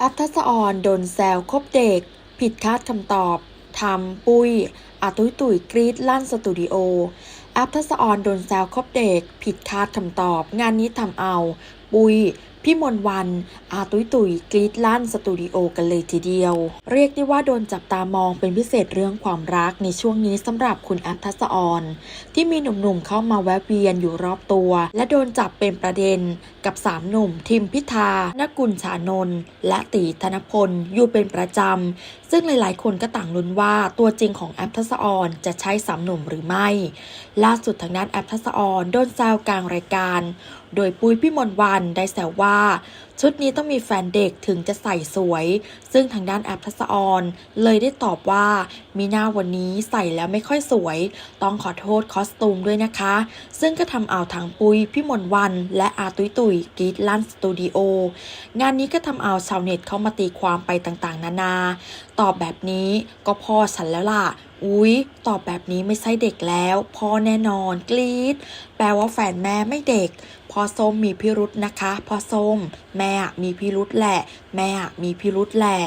แอปทัศออนโดนแซวคบเด็ก ผิดคาดคำตอบทำปุ้ยอาตุยตุยกรีดลั่นสตูดิโอแอปทัศออนโดนแซวคบเด็ก ผิดคาดคำตอบ งานนี้ทำเอา ปุ้ย พี่มนวัน อาตุยตุยกรีดลั่นสตูดิโอกันเลยทีเดียว เรียกได้ว่าโดนจับตามองเป็นพิเศษเรื่องความรักในช่วงนี้สำหรับคุณแอปทัศออนที่มีหนุ่มๆเข้ามาแวะเวียนอยู่รอบตัว และโดนจับเป็นประเด็นกับ3หนุ่ม ทิมพิธานกุลชานนท์และตีธนพลอยู่เป็นประจำ ซึ่งหลายๆ คนก็ต่างลุ้นว่าตัวจริงของแอปทัศออนจะใช่สามหนุ่มหรือไม่ ล่าสุดทางด้านแอปทัศออนโดนแซวกลางรายการ โดยปุ้ยพี่มนวันได้แซวว่าชุดนี้ต้องมีแฟนเด็กถึงจะใส่สวย ซึ่งทางด้านแอปทัศออน เลยได้ตอบว่ามีหน้าวันนี้ใส่แล้วไม่ค่อยสวย ต้องขอโทษคอสตูมด้วยนะคะ ซึ่งก็ทำเอาทางปุยพี่มนวัน และอาตุยตุยกรีดลั่นสตูดิโองานนี้ก็ทำเอาชาวเน็ตเข้ามาตีความไปต่างๆ นานา ตอบแบบนี้ก็พ่อฉันแล้วล่ะอุ๊ย ตอบแบบนี้ไม่ใช่เด็กแล้ว พ่อแน่นอนกรีดแปลว่าแฟนแม่ไม่เด็ก อส้มมีพิรุษนะคะพอส้ม แม่อะมีพิรุษแหละ แม่อะมีพิรุษแหละ